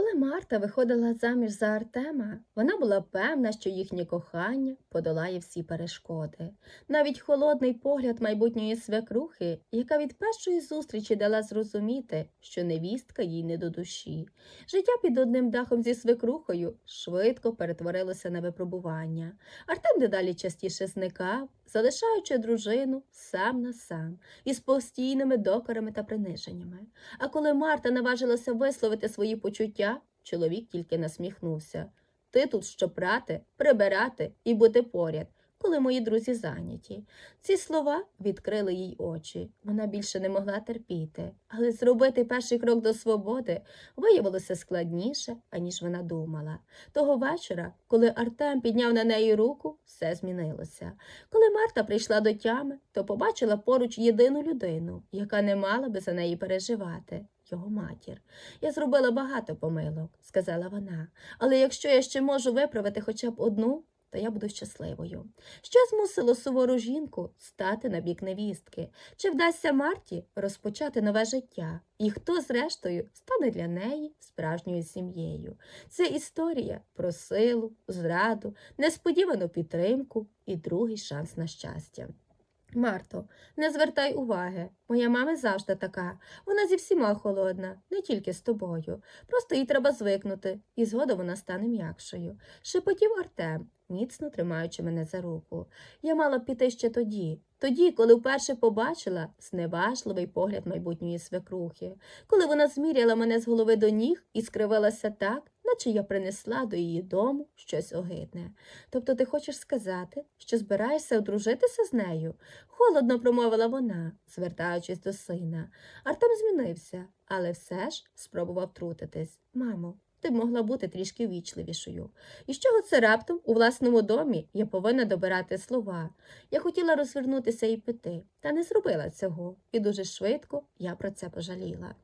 Коли Марта виходила заміж за Артема, вона була певна, що їхнє кохання подолає всі перешкоди. Навіть холодний погляд майбутньої свекрухи, яка від першої зустрічі дала зрозуміти, що невістка їй не до душі. Життя під одним дахом зі свекрухою швидко перетворилося на випробування. Артем дедалі частіше зникав, залишаючи дружину сам на сам, із постійними докорами та приниженнями. А коли Марта наважилася висловити свої почуття, чоловік тільки насміхнувся. Ти тут що прати, прибирати і бути поряд, коли мої друзі зайняті. Ці слова відкрили їй очі. Вона більше не могла терпіти, але зробити перший крок до свободи виявилося складніше, аніж вона думала. Того вечора, коли Артем підняв на неї руку, все змінилося. Коли Марта прийшла до тями, то побачила поруч єдину людину, яка не мала би за неї переживати. Його матір. Я зробила багато помилок, сказала вона, але якщо я ще можу виправити хоча б одну, то я буду щасливою. Що змусило сувору жінку стати на бік невістки? Чи вдасться Марті розпочати нове життя? І хто, зрештою, стане для неї справжньою сім'єю? Це історія про силу, зраду, несподівану підтримку і другий шанс на щастя. Марто, не звертай уваги. Моя мама завжди така. Вона зі всіма холодна, не тільки з тобою. Просто їй треба звикнути, і згодом вона стане м'якшою. Шепотів Артем, міцно тримаючи мене за руку. Я мала піти ще тоді, тоді, коли вперше побачила зневажливий погляд майбутньої свекрухи, коли вона зміряла мене з голови до ніг і скривилася так, наче я принесла до її дому щось огидне. Тобто ти хочеш сказати, що збираєшся одружитися з нею? Холодно промовила вона, звертаючись до сина. Артем змінився, але все ж спробував втрутитись. Мамо, ти могла бути трішки вічливішою. І з чого це раптом у власному домі я повинна добирати слова? Я хотіла розвернутися і піти, та не зробила цього, і дуже швидко я про це пожаліла.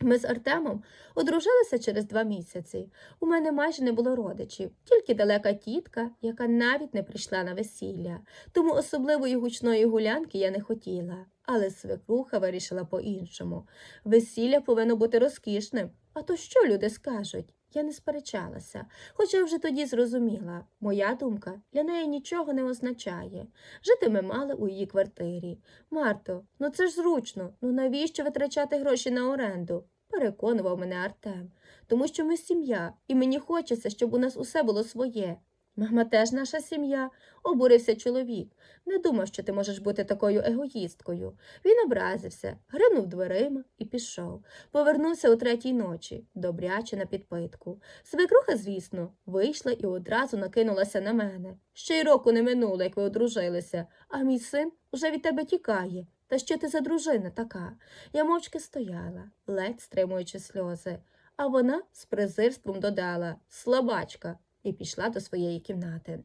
Ми з Артемом одружилися через два місяці. У мене майже не було родичів, тільки далека тітка, яка навіть не прийшла на весілля. Тому особливої гучної гулянки я не хотіла. Але свекруха вирішила по-іншому. Весілля повинно бути розкішним. А то що люди скажуть? Я не сперечалася, хоча вже тоді зрозуміла, моя думка для неї нічого не означає. Жити ми мали у її квартирі. Марто, ну це ж зручно, ну навіщо витрачати гроші на оренду? переконував мене Артем. Тому що ми сім'я, і мені хочеться, щоб у нас усе було своє. Мама теж наша сім'я, обурився чоловік. Не думав, що ти можеш бути такою егоїсткою. Він образився, гринув дверима і пішов. Повернувся о третій ночі, добряче на підпитку. Свекруха, звісно, вийшла і одразу накинулася на мене. Ще й року не минуло, як ви одружилися, а мій син уже від тебе тікає. Та що ти за дружина така? Я мовчки стояла, ледь стримуючи сльози, а вона з презирством додала слабачка і пішла до своєї кімнати.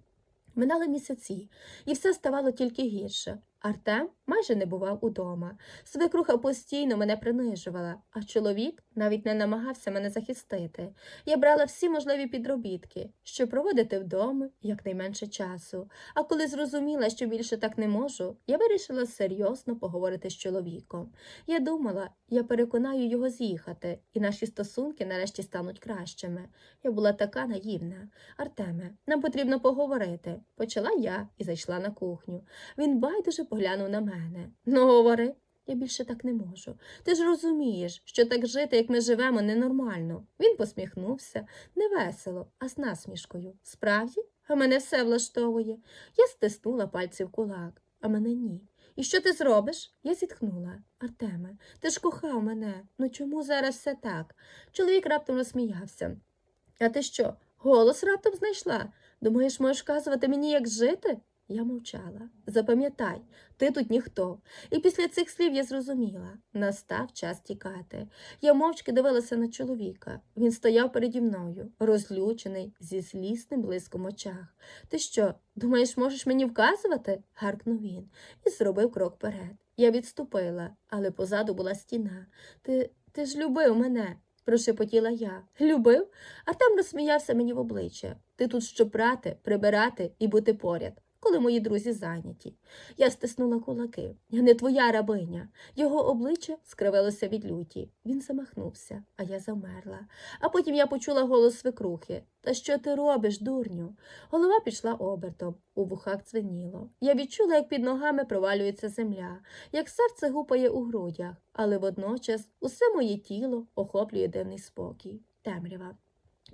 Минали місяці, і все ставало тільки гірше. Артем майже не бував удома. Свекруха постійно мене принижувала, а чоловік навіть не намагався мене захистити. Я брала всі можливі підробітки, щоб проводити вдома якнайменше часу. А коли зрозуміла, що більше так не можу, я вирішила серйозно поговорити з чоловіком. Я думала, я переконаю його з'їхати, і наші стосунки нарешті стануть кращими. Я була така наївна. Артеме, нам потрібно поговорити. Почала я і зайшла на кухню. Він байдуже поглянув на мене. Ну, говори. Я більше так не можу. Ти ж розумієш, що так жити, як ми живемо, ненормально. Він посміхнувся, не весело, а з насмішкою. Справді, а мене все влаштовує. Я стиснула пальці в кулак, а мене ні. І що ти зробиш? Я зітхнула. Артеме, ти ж кохав мене. Ну чому зараз все так? Чоловік раптом розсміявся. А ти що, голос раптом знайшла? Думаєш, можеш вказувати мені, як жити? Я мовчала. Запам'ятай, ти тут ніхто. І після цих слів я зрозуміла настав час тікати. Я мовчки дивилася на чоловіка. Він стояв переді мною, розлючений, зі злісним блиском очах. Ти що, думаєш, можеш мені вказувати? гаркнув він і зробив крок вперед. Я відступила, але позаду була стіна. Ти, ти ж любив мене. Прошепотіла я. Любив? А там розсміявся мені в обличчя. Ти тут щоб прати, прибирати і бути поряд. Коли мої друзі зайняті. Я стиснула кулаки. Я не твоя рабиня. Його обличчя скривилося від люті. Він замахнувся, а я замерла. А потім я почула голос свекрухи. Та що ти робиш, дурню? Голова пішла обертом, у вухах дзвеніло. Я відчула, як під ногами провалюється земля, як серце гупає у грудях, але водночас усе моє тіло охоплює дивний спокій. Темрява.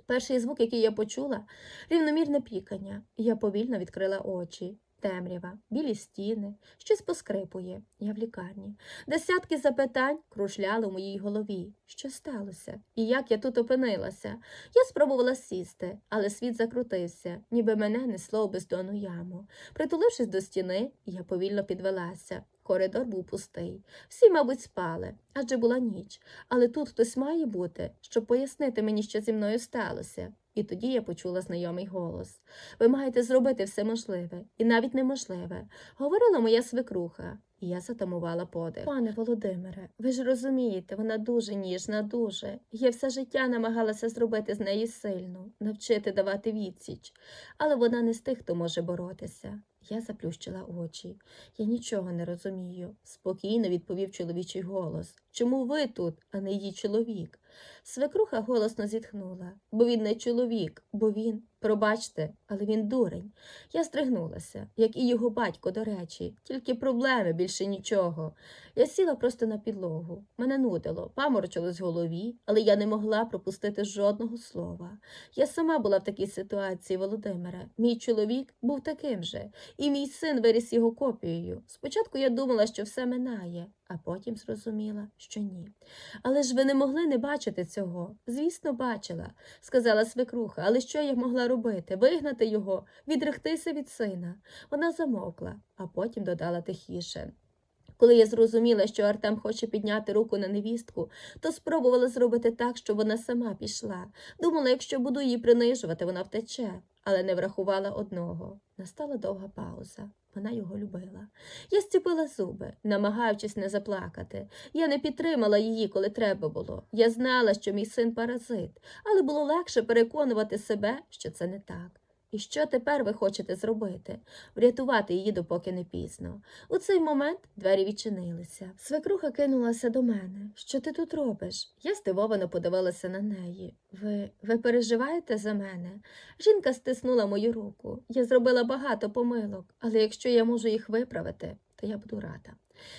Перший звук, який я почула, рівномірне пікання. Я повільно відкрила очі. Темрява, білі стіни, щось поскрипує. Я в лікарні. Десятки запитань кружляли у моїй голові. Що сталося? І як я тут опинилася? Я спробувала сісти, але світ закрутився, ніби мене несло у бездонну яму. Притулившись до стіни, я повільно підвелася. Коридор був пустий. Всі, мабуть, спали, адже була ніч. Але тут хтось має бути, щоб пояснити мені, що зі мною сталося. І тоді я почула знайомий голос. Ви маєте зробити все можливе і навіть неможливе, говорила моя свекруха, і я затамувала подих. Пане Володимире, ви ж розумієте, вона дуже ніжна, дуже. Я все життя намагалася зробити з неї сильну, навчити давати відсіч, але вона не з тих, хто може боротися. Я заплющила очі. Я нічого не розумію, спокійно відповів чоловічий голос. Чому ви тут, а не її чоловік? Свекруха голосно зітхнула, бо він не чоловік, бо він, пробачте, але він дурень. Я здригнулася, як і його батько, до речі, тільки проблеми, більше нічого. Я сіла просто на підлогу. Мене нудило, паморочилось в голові, але я не могла пропустити жодного слова. Я сама була в такій ситуації, Володимире. Мій чоловік був таким же, і мій син виріс його копією. Спочатку я думала, що все минає, а потім зрозуміла, що ні. Але ж ви не могли не бачити цього. Звісно, бачила, сказала свекруха, але що я могла робити? Вигнати його, відректися від сина. Вона замовкла, а потім додала тихіше. Коли я зрозуміла, що Артем хоче підняти руку на невістку, то спробувала зробити так, щоб вона сама пішла. Думала, якщо буду її принижувати, вона втече, але не врахувала одного. Настала довга пауза. Вона його любила. Я стіпила зуби, намагаючись не заплакати. Я не підтримала її, коли треба було. Я знала, що мій син паразит, але було легше переконувати себе, що це не так. І що тепер ви хочете зробити? Врятувати її, допоки не пізно. У цей момент двері відчинилися. Свекруха кинулася до мене. Що ти тут робиш? Я здивовано подивилася на неї. Ви ви переживаєте за мене? Жінка стиснула мою руку. Я зробила багато помилок, але якщо я можу їх виправити, то я буду рада.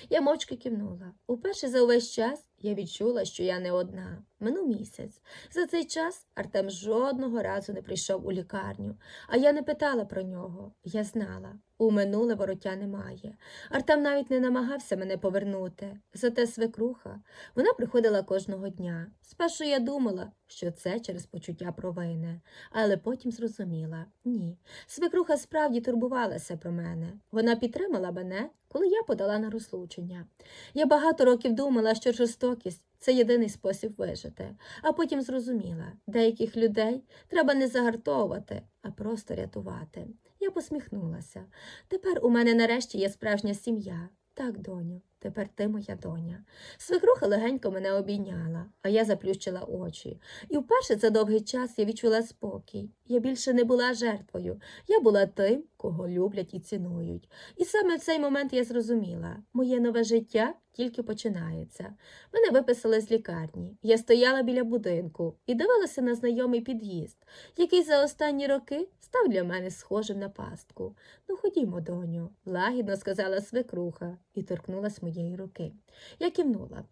Я мовчки кивнула. Уперше за увесь час я відчула, що я не одна. Минув місяць. За цей час Артем жодного разу не прийшов у лікарню, а я не питала про нього. Я знала, у минуле вороття немає. Артем навіть не намагався мене повернути. Зате свекруха вона приходила кожного дня. Спершу я думала, що це через почуття провини, але потім зрозуміла ні. Свекруха справді турбувалася про мене. Вона підтримала мене, коли я подала на розлучення. Я багато років думала, що жорстокість це єдиний спосіб вижити, а потім зрозуміла, деяких людей треба не загартовувати, а просто рятувати. Я посміхнулася. Тепер у мене нарешті є справжня сім'я. Так, доню, тепер ти моя доня. Свекруха легенько мене обійняла, а я заплющила очі. І вперше за довгий час я відчула спокій. Я більше не була жертвою, я була тим, кого люблять і цінують. І саме в цей момент я зрозуміла, моє нове життя тільки починається. Мене виписали з лікарні. Я стояла біля будинку і дивилася на знайомий під'їзд, який за останні роки став для мене схожим на пастку. Ну, ходімо, доню, лагідно сказала свекруха і торкнулась моєї руки. Я кивнула.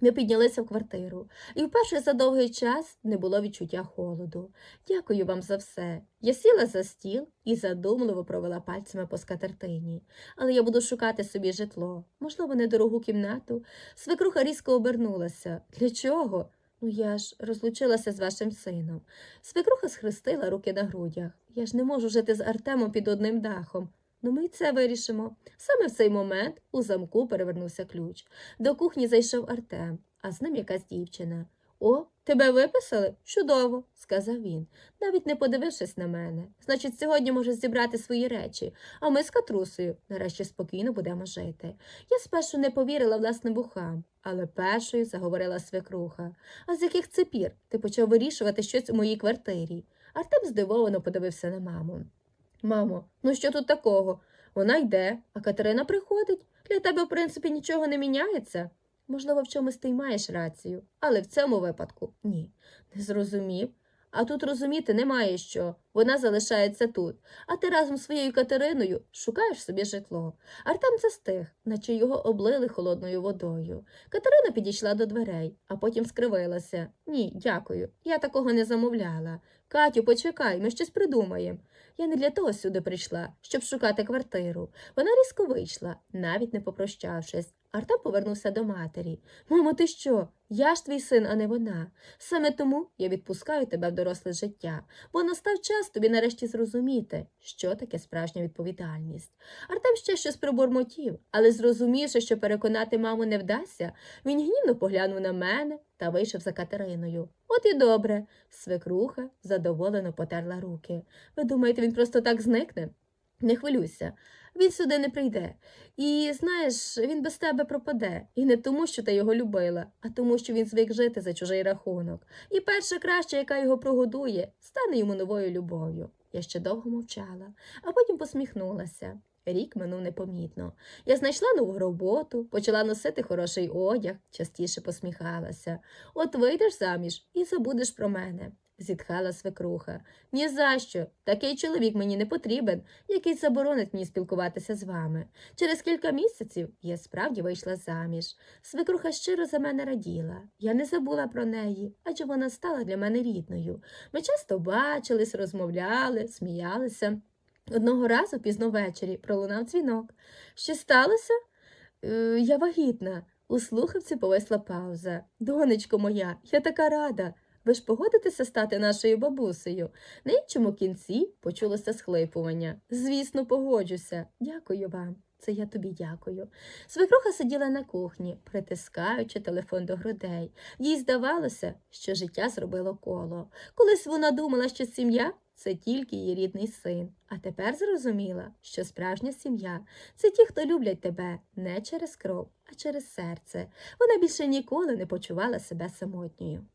Ми піднялися в квартиру, і вперше за довгий час не було відчуття холоду. Дякую вам за все. Я сіла за стіл і задумливо провела пальцями по скатертині. Але я буду шукати собі житло, можливо, недорогу кімнату. Свекруха різко обернулася. Для чого? Ну, я ж розлучилася з вашим сином. Свекруха схрестила руки на грудях. Я ж не можу жити з Артемом під одним дахом. Ну, ми й це вирішимо. Саме в цей момент у замку перевернувся ключ. До кухні зайшов Артем, а з ним якась дівчина. О, тебе виписали? Чудово, сказав він, навіть не подивившись на мене. Значить, сьогодні можеш зібрати свої речі, а ми з катрусею нарешті спокійно будемо жити. Я спершу не повірила власним вухам, але першою заговорила свекруха. А з яких це пір ти почав вирішувати щось у моїй квартирі? Артем здивовано подивився на маму. Мамо, ну що тут такого? Вона йде, а Катерина приходить. Для тебе, в принципі, нічого не міняється. Можливо, в чомусь ти й маєш рацію, але в цьому випадку ні. Не зрозумів. А тут розуміти немає що. Вона залишається тут, а ти разом з своєю Катериною шукаєш собі житло. Артем застиг, наче його облили холодною водою. Катерина підійшла до дверей, а потім скривилася. Ні, дякую, я такого не замовляла. Катю, почекай, ми щось придумаємо. Я не для того сюди прийшла, щоб шукати квартиру. Вона різко вийшла, навіть не попрощавшись. Артем повернувся до матері. Мамо, ти що? Я ж твій син, а не вона. Саме тому я відпускаю тебе в доросле життя, бо настав час тобі нарешті зрозуміти, що таке справжня відповідальність. Артем ще щось пробурмотів, але зрозумівши, що переконати маму не вдасться, він гнівно поглянув на мене та вийшов за Катериною. От і добре. Свекруха задоволено потерла руки. Ви думаєте, він просто так зникне? Не хвилюйся, він сюди не прийде. І знаєш, він без тебе пропаде. І не тому, що ти його любила, а тому, що він звик жити за чужий рахунок. І перша краща, яка його прогодує, стане йому новою любов'ю. Я ще довго мовчала, а потім посміхнулася. Рік минув непомітно. Я знайшла нову роботу, почала носити хороший одяг, частіше посміхалася. От вийдеш заміж і забудеш про мене, зітхала свекруха. Ні за що. Такий чоловік мені не потрібен, який заборонить мені спілкуватися з вами. Через кілька місяців я справді вийшла заміж. Свекруха щиро за мене раділа. Я не забула про неї, адже вона стала для мене рідною. Ми часто бачились, розмовляли, сміялися. Одного разу пізно ввечері пролунав дзвінок. Що сталося? «Е, я вагітна. У слухавці повисла пауза. Донечко моя, я така рада. Ви ж погодитеся стати нашою бабусею? На іншому кінці почулося схлипування. Звісно, погоджуся. Дякую вам. Це я тобі дякую. Свекруха сиділа на кухні, притискаючи телефон до грудей. Їй здавалося, що життя зробило коло. Колись вона думала, що сім'я це тільки її рідний син. А тепер зрозуміла, що справжня сім'я це ті, хто люблять тебе не через кров, а через серце. Вона більше ніколи не почувала себе самотньою.